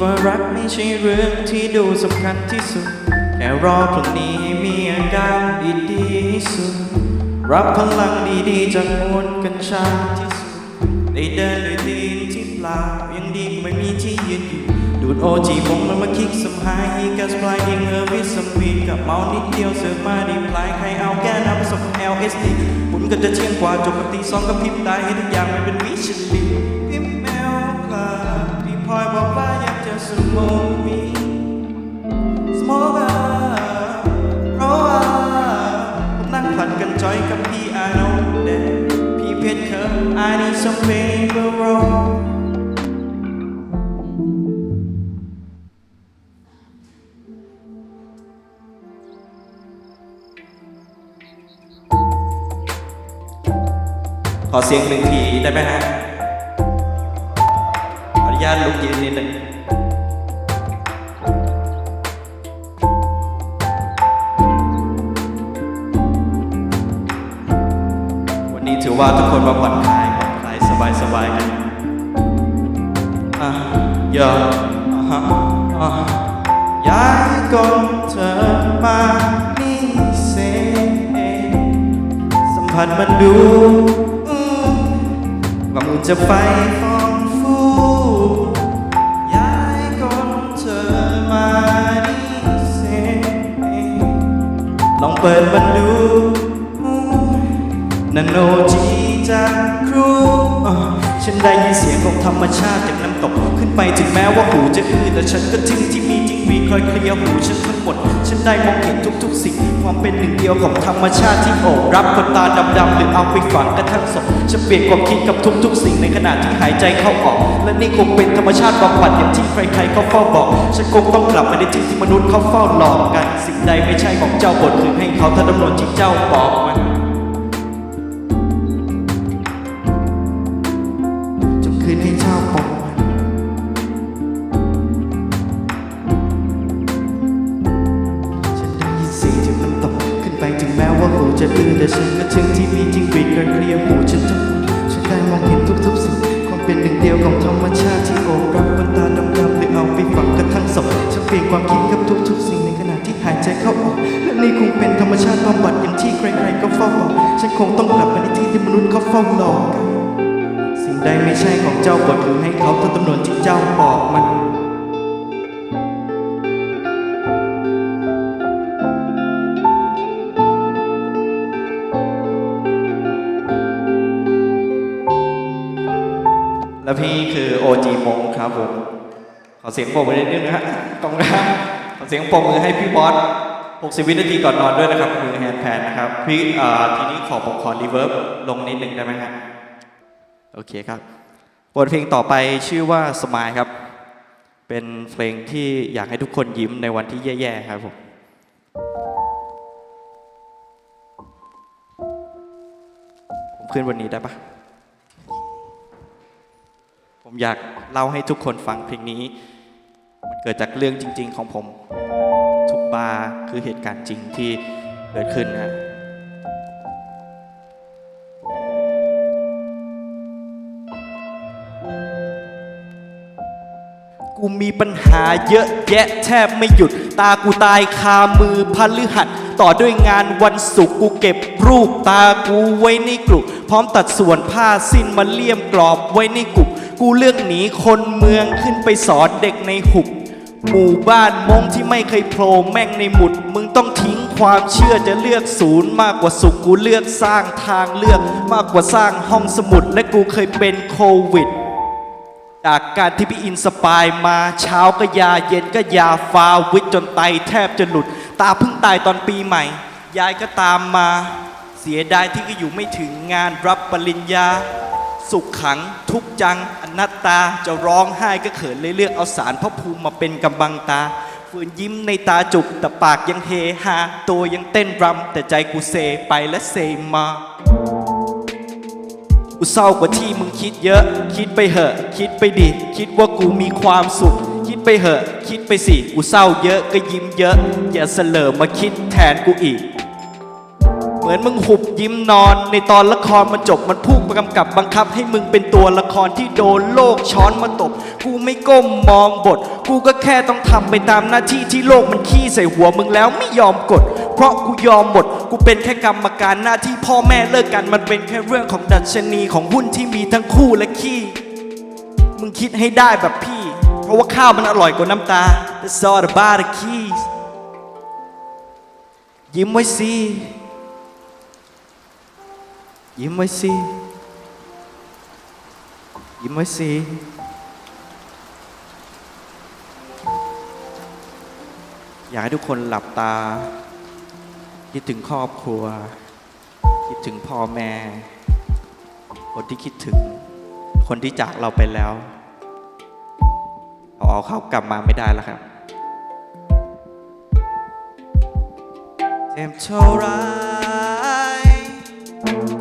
ว่ารักไม่ใช่เรื่องที่ดูสำคัญที่สุด แค่รอพรุ่งนี้ให้มีอาการดีดีๆที่สุด รับพลังดีๆจากมวลกัญชาที่สุด ได้เดินด้วยตีนที่เปล่ายังดีกว่าไม่มีที่ยืนอยู่ดูดโอจีผมมันมาคิกสมหาย อีกัสปลายเองเออวิสมวีกับเมานิดเดียวเสือกมาดีพลายใครเอาแก้น้ำสม LSD บุญก็จะเที่ยงกว่าจบกันตีสองกับพริบตายให้ทุกอย่างมันเป็นวิชลีพิมพ์แมวคลาพี่พลอยบอกว่า อยากจะสมองมี smoke up เพราะว่าผมนั่งผัดกันจอยกับพี่อาโนเดพี่เพชรเคิร์ I need some paper roll ขอเสียงหนึ่งทีได้ไหมฮะ ขออนุญาตลุกยืนนิดนึง ถือว่าทุกคนมาผ่อนคลายผ่อนคลายสบายสบายๆกันอะเยอะอะฮะอะอยากให้กดเธอมานี่เซสัมผัสมันดูอืมว่ามันจะไฟฟองฟูอยายกให้กดเธอมานี่เซลองเปิดมันดู นันโนจีจากครูฉันได้ยินเสียงของธรรมชาติจากน้ำตก ขึ้นไปถึงแม้ว่าหูจะอื้อแต่ฉันก็ทึ่งที่มีจริงมีคอยเคลียหูฉันทั้งหมด ฉันได้มองเห็นทุกๆ สิ่ง ความเป็นหนึ่งเดียวของธรรมชาติที่โอบรับคนตาดำๆหรือเอาไปฝังกระทั่งศพฉันเปลี่ยนความคิดกับทุกๆ สิ่งในขณะที่หายใจเข้าออก และนี่คงเป็นธรรมชาติบำบัดอย่างที่ใครๆเขาเฝ้าบอกฉันคงต้องกลับมาในที่ที่มนุษย์เขาเฝ้าหลอกกัน สิ่งใดไม่ใช่ของเจ้าบทคืนให้เขาถ้าดำเนินที่เจ้าบอกมัน แต่ฉันก็ถึงที่มีจริงรีดกันเคลียร์หูฉันทั้งหมดฉันได้มองเห็นทุกๆสิ่งความเป็นหนึ่งเดียวของธรรมชาติที่โอบรับมันตาดำๆหรือเอาไปฝังกระทั่งศพฉันเปลี่ยนความคิดกับทุกๆสิ่งในขณะที่หายใจเข้าออกและนี่คงเป็นธรรมชาติบำบัดอย่างที่ใครๆก็เฝ้าบอกฉันคงต้องกลับไปในที่ที่มนุษย์เขาเฝ้าหลอกันสิ่งใดไม่ใช่ของเจ้าบทคือให้เขาทำจำนวนที่เจ้าบอกมัน และพี่คือโอจีมงครับผม ขอเสียงปรบมือนิดนึงนะฮะกองกลางขอเสียงปรบมือให้พี่บอส60 วินาทีก่อนนอนด้วยนะครับมือแฮนด์แพนนะครับ พี่ทีนี้ขอผมขอรีเวิร์บลงนิดนึงได้ไหมฮะโอเคครับบทเพลงต่อไปชื่อว่าสมายครับ เป็นเพลงที่อยากให้ทุกคนยิ้มในวันที่แย่ๆครับผมผมขึ้นวันนี้ได้ปะ ผมอยากเล่าให้ทุกคนฟังเพลงนี้ มันเกิดจากเรื่องจริง ๆ ของผม ทุกบาร์คือเหตุการณ์จริงที่เกิดขึ้นนะกูมีปัญหาเยอะแยะแทบไม่หยุด ตากูตายคามือพฤหัสต่อด้วยงานวันศุกร์กูเก็บรูปตากูไว้ในกลุ่มพร้อมตัดส่วนผ้าสิ้นมาเลี่ยมกรอบไว้ในกุบ กูเลือกหนีคนเมืองขึ้นไปสอนเด็กในหุบ หมู่บ้านมงที่ไม่เคยโผล่แม่งในหมุด มึงต้องทิ้งความเชื่อจะเลือกศูนย์มากกว่าสุขกูเลือกสร้างทางเลือกมากกว่าสร้างห้องสมุดและกูเคยเป็นโควิดจากการที่พี่อินสปายมาเช้าก็ยาเย็นก็ยาฟาวิทจนไตแทบจะหลุด ตาเพิ่งตายตอนปีใหม่ ยายก็ตามมา เสียดายที่ก็อยู่ไม่ถึงงานรับปริญญา สุขขังทุกจังอนัตตาจะร้องไห้ก็เขินเลยเลือกเอาสารพระภูมิมาเป็นกำบังตาฝืนยิ้มในตาจุกแต่ปากยังเฮฮาตัวยังเต้นรำแต่ใจกูเซไปและเซมากูเศร้ากว่าที่มึงคิดเยอะ คิดไปเหอะ คิดไปดิ คิดว่ากูมีความสุข คิดไปเหอะ คิดไปสิ กูเศร้าเยอะก็ยิ้มเยอะ อย่าเสลอมาคิดแทนกูอีก เหมือนมึงหุบยิ้มนอนในตอนละครมันจบมันพูดมา กับบังคับให้มึงเป็นตัวละครที่โดนโลกช้อนมาตบ กูไม่ก้มมองบท กูก็แค่ต้องทำไปตามหน้าที่ที่โลกมันขี้ใส่หัวมึงแล้วไม่ยอมกด เพราะกูยอมหมด กูเป็นแค่กรรมการหน้าที่พ่อแม่เลิกกันมันเป็นแค่เรื่องของดัชนีของหุ้นที่มีทั้งคู่และขี้ มึงคิดให้ได้แบบพี่ เพราะว่าข้าวมันอร่อยกว่าน้ำตา That's all about the keys ยิ้มไว้สิยิ้มไว้สิ ยิ้มไว้สิอยากให้ทุกคนหลับตา คิดถึงครอบครัว คิดถึงพ่อแม่ คนที่คิดถึง คนที่จากเราไปแล้วเอาเอาเขากลับมาไม่ได้แล้วครับเจ็บเท่าไร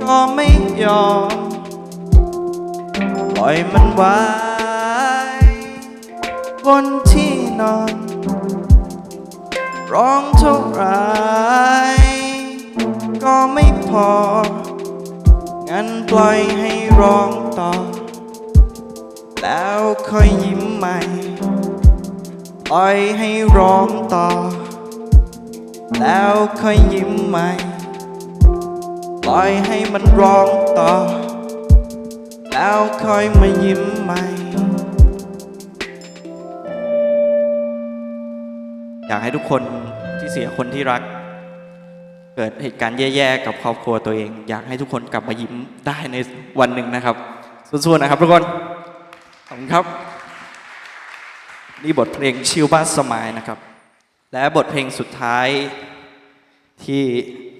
ก็ไม่ยอม อยมันไว้บนที่นอน ร้องเท่าไรก็ไม่พอ งั้นปล่อยให้ร้องต่อ แล้วค่อยยิ้มใหม่ ปล่อยให้ร้องต่อ แล้วค่อยยิ้มใหม่ ปล่อยให้มันร้องต่อ แล้วค่อยมายิ้มใหม่ อยากให้ทุกคนที่เสียคนที่รัก เกิดเหตุการณ์แย่ๆ กับครอบครัวตัวเอง อยากให้ทุกคนกลับมายิ้มได้ในวันหนึ่งนะครับสู้ๆนะครับทุกคน ขอบคุณครับ นี่บทเพลงชิลบ้านสมายนะครับ และบทเพลงสุดท้ายที่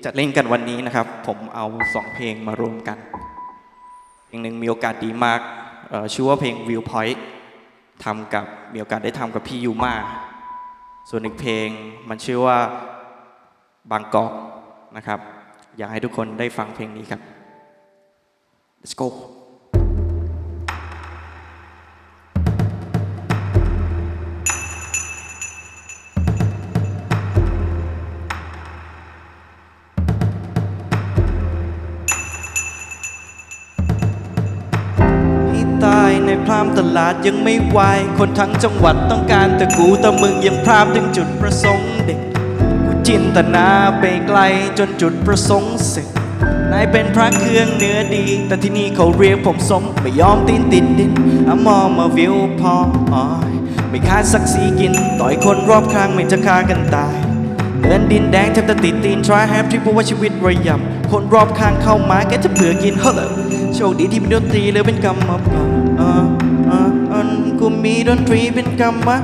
จะเล่นกันวันนี้นะครับ ผมเอาสองเพลงมารวมกัน ลงหนึ่งมีโอกาสดีมากชื่อว่าเพลง Viewpoint ทำกับมีโอกาสได้ทำกับพี่ยูมาส่วนอีกเพลงมันชื่อว่าบางกอกนะครับ อยากให้ทุกคนได้ฟังเพลงนี้ครับ let's go ามตลาดยังไม่ไหวคนทั้งจังหวัดต้องการแต่กูแต่มึงยังพรามถึงจุดประสงค์เด็ก กูจินตนาไปไกลจนจุดประสงค์เสร็จนายเป็นพระเครื่องเนื้อดี แต่ที่นี่เขาเรียกผมสมไม่ยอมตีนติดดินอมอมาวิวพอออยไม่คาดสักสีกิน ต่อยคนรอบข้างไม่จะฆ่ากันตายเดินดินแดงแทบจะติดตีน try h a v ที่พูดว่าชีวิตระยำคนรอบข้างเข้ามาแกจะเผื่อกินเฮ้อโชคดีที่มีดนตรีหรือเป็นกรรมพันธุ์อ่าอ่าอัน มีดนตรีเป็นกรรมะ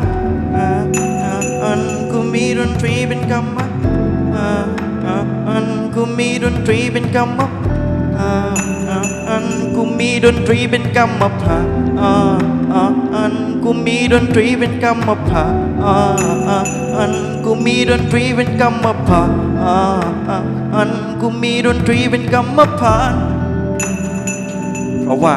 อันกูมีดนตรีเป็นกรรมะอันกูมีดนตรีเป็นกรรมะอันกูมีดนตรีเป็นกรรมพันธุ์อ่าอ่าอันกูมีดนตรีเป็นกรรมพันธุ์อ่าอ่าอันกูมีดนตรีเป็นกรรมพันธุ์อ่าอ่าอันกูมีดนตรีเป็นกรรมพันเพราะว่า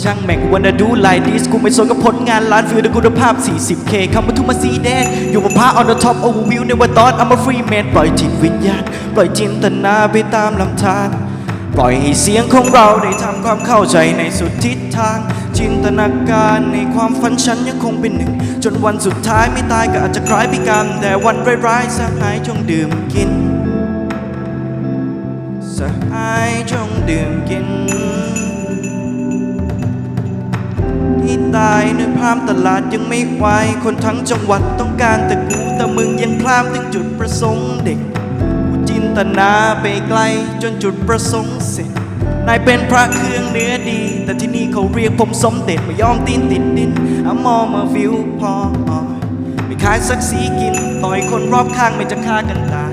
ช่างแม่งวันดูไลดิสกูไม่สนกับผลงานล้านฟิวแต่คุณภาพ 40k คำว่าทุกมาสีแดง อยู่บนผ้า on the top overview ในวันตอน I'm a free man ปล่อยจิตวิญญาณ ปล่อยจินตนาไปตามลำธารปล่อยให้เสียงของเราได้ทำความเข้าใจในสุดทิศทาง จินตนาการในความฝันฉันยังคงเป็นหนึ่ง จนวันสุดท้ายไม่ตายก็อาจจะคล้ายพิการแต่วันร้ายๆสหายจงดื่มกินสหายจงดื่มกิน ที่ตายในพรามตลาดยังไม่ไหวคนทั้งจังหวัดต้องการแต่กูแต่มึงยังพรามถึงจุดประสงค์เด็กกูจินตนาไปไกลจนจุดประสงค์เสร็จนายเป็นพระเครื่องเนื้อดี แต่ที่นี่เขาเรียกผมสมเด็จไม่ยอมตีนติดดินอะมอมาวิวพอไม่ขายสักสีกิน ต่อยคนรอบข้างไม่จะฆ่ากันตาย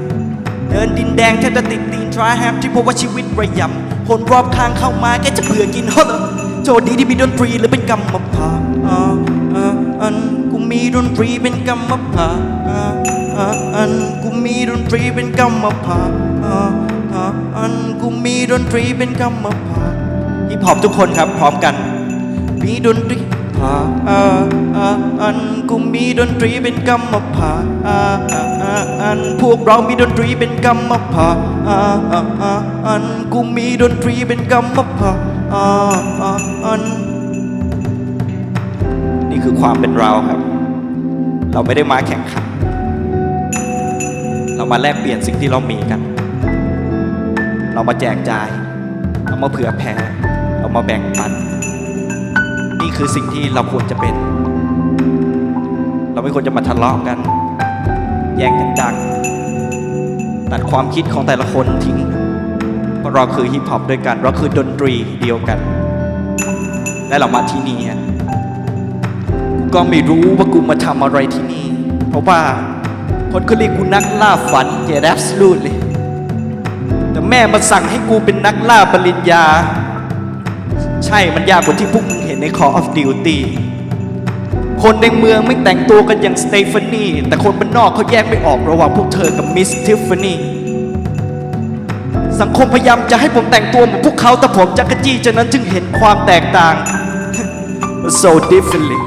เดินดินแดงแทบจะติดตีน try have ที่พบว่าชีวิตระยำคนรอบข้างเข้ามาแกจะเผื่อกินฮ้อโจทย์ดีที่มีดนตรีหรือเป็นกรรมพาผ่าอันกูมีดนตรีเป็นกรรมพาผ่าอันกูมีดนตรีเป็นกรรมพาผ่าอันกูมีดนตรีเป็นกรรมพาฮิปฮอปทุกคนครับพร้อมกัน มีดนตรีานกูมีดนตรีเป็นกรรมภานพวกเรามีดนตรีเป็นกรรมภานกูมีดนตรีเป็นกรรมภานนี่คือความเป็นเราครับ เราไม่ได้มาแข่งขัน เรามาแลกเปลี่ยนสิ่งที่เรามีกัน เรามาแจกจ่าย เรามาเผื่อแผ่ เรามาแบ่งปัน คือสิ่งที่เราควรจะเป็น เราไม่ควรจะมาทะเลาะกัน แย่งกันดังตัดความคิดของแต่ละคนทิ้งเพราะเราคือฮิปฮอปด้วยกัน เราคือดนตรีเดียวกัน และเรามาที่นี่กูก็ไม่รู้ว่ากูมาทำอะไรที่นี่ เพราะว่าคนเขาเรียกกูนักล่าฝัน yeah absolutely แต่แม่มาสั่งให้กูเป็นนักล่าปริญญา ใช่มันยากกว่าที่พวกมึงเห ใน Call of Duty คนในเมืองไม่แต่งตัวกันอย่างสเตฟานีแต่คนบ้านนอกเขาแยกไม่ออกระหว่างพวกเธอกับมิสทิฟฟานีสังคมพยายามจะให้ผมแต่งตัวเหมือนพวกเขาแต่ผมจักรจี้ฉะนั้นจึงเห็นความแตกต่าง so differently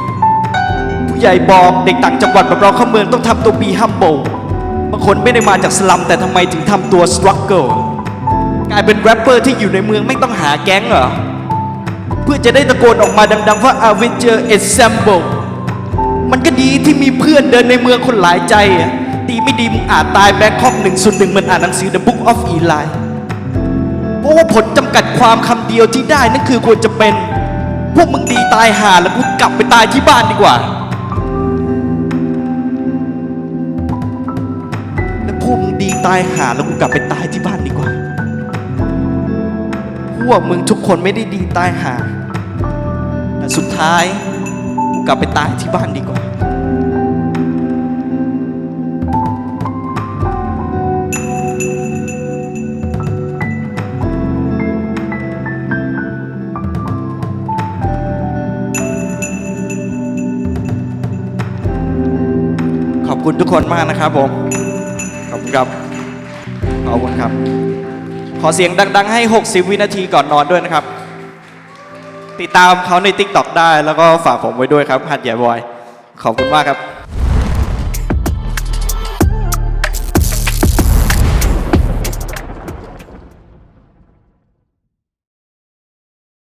ผู้ใหญ่บอกเด็กต่างจังหวัดแบบเราเข้าเมืองต้องทำตัว be humble บางคนไม่ได้มาจากสลัมแต่ทำไมถึงทำตัว struggle กลายเป็นแรปเปอร์ที่อยู่ในเมืองไม่ต้องหาแก๊งเหรอ เพื่อจะได้ตะโกนออกมาดังๆว่า Avenger Assemble มันก็ดีที่มีเพื่อนเดินในเมืองคนหลายใจอะดีไม่ดีมึงอาจตายแบงคอกหนึ่งส่วนหนึ่งเหมือนอ่านหนังสือ The Book of Eli เพราะว่าผลจำกัดความคำเดียวที่ได้นั่นคือควรจะเป็น พวกมึงดีตายห่าแล้วกูกลับไปตายที่บ้านดีกว่า แล้วพวกมึงดีตายห่าแล้วกูกลับไปตายที่บ้านดีกว่า พวกมึงทุกคนไม่ได้ดีตายหา แต่สุดท้ายกลับไปตายที่บ้านดีกว่า ขอบคุณทุกคนมากนะครับผม ขอบคุณครับ ขอบคุณครับ ขอเสียงดัง ๆ ให้ 60 วินาทีก่อนนอนด้วยนะครับ ติดตามเขาใน TikTok ได้แล้วก็ฝากผมไว้ด้วยครับหัดใหญ่บอย ขอบคุณมากครับ